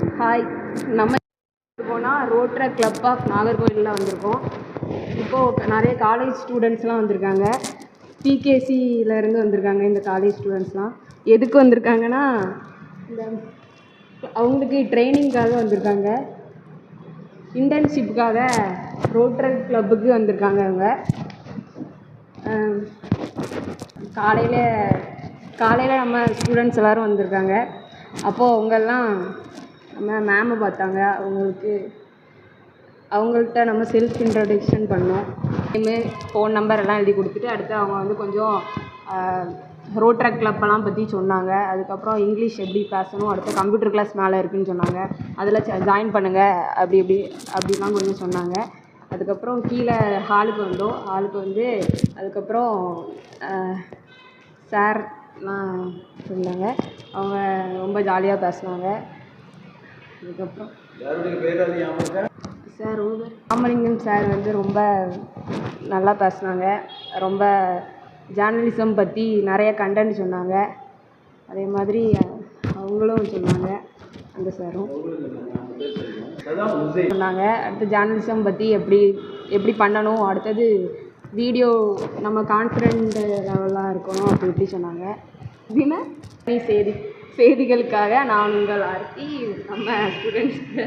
Hi நம்ம போனால் ரோட்ரா club of நாகர்கோவிலில் வந்திருக்கோம். இப்போது நிறைய காலேஜ் ஸ்டூடெண்ட்ஸ்லாம் வந்திருக்காங்க. பிகேசியிலேருந்து வந்திருக்காங்க இந்த காலேஜ் ஸ்டூடெண்ட்ஸ்லாம் எதுக்கு வந்திருக்காங்கன்னா இந்த அவங்களுக்கு ட்ரைனிங்காக வந்திருக்காங்க. இன்டர்ன்ஷிப்புக்காக ரோட்ரல் கிளப்புக்கு வந்திருக்காங்க அவங்க. காலையில் காலையில் நம்ம ஸ்டூடெண்ட்ஸ் எல்லோரும் வந்திருக்காங்க. அப்போது அவங்கெல்லாம் நம்ம மேமை பார்த்தாங்க. அவங்களுக்கு அவங்கள்ட்ட நம்ம செல்ஃப் இன்ட்ரடக்ஷன் பண்ணோம். நேமு ஃபோன் நம்பர் எல்லாம் எழுதி கொடுத்துட்டு அடுத்து அவங்க வந்து கொஞ்சம் ரோட்ரக் கிளப்பெல்லாம் பற்றி சொன்னாங்க. அதுக்கப்புறம் இங்கிலீஷ் எப்படி பேசணும் அடுத்து கம்ப்யூட்டர் கிளாஸ் மேலே இருக்குதுன்னு சொன்னாங்க. அதில் ஜாயின் பண்ணுங்கள் அப்படி இப்படி அப்படிலாம் கொஞ்சம் சொன்னாங்க. அதுக்கப்புறம் கீழே ஹாலுக்கு வந்தோம். ஹாலுக்கு வந்து அதுக்கப்புறம் சார்லாம் சொன்னாங்க. அவங்க ரொம்ப ஜாலியாக பேசினாங்க. அதுக்கப்புறம் சார் ராமலிங்கம் சார் வந்து ரொம்ப நல்லா பேசினாங்க. ரொம்ப ஜேர்னலிசம் பற்றி நிறைய கண்டென்ட் சொன்னாங்க. அதே மாதிரி அவங்களும் சொன்னாங்க அந்த சாரும். சொன்னாங்க அடுத்து ஜேர்னலிசம் பற்றி எப்படி எப்படி பண்ணணும் அடுத்தது வீடியோ நம்ம கான்ஃபிடென்ட் லெவலாக இருக்கணும் அப்படி இப்படி சொன்னாங்க. அப்படின்னா செய்தி. செய்திகளுக்காக நான் உங்கள் ஆர்த்தி நம்ம ஸ்டூடெண்ட்ஸ்க்கு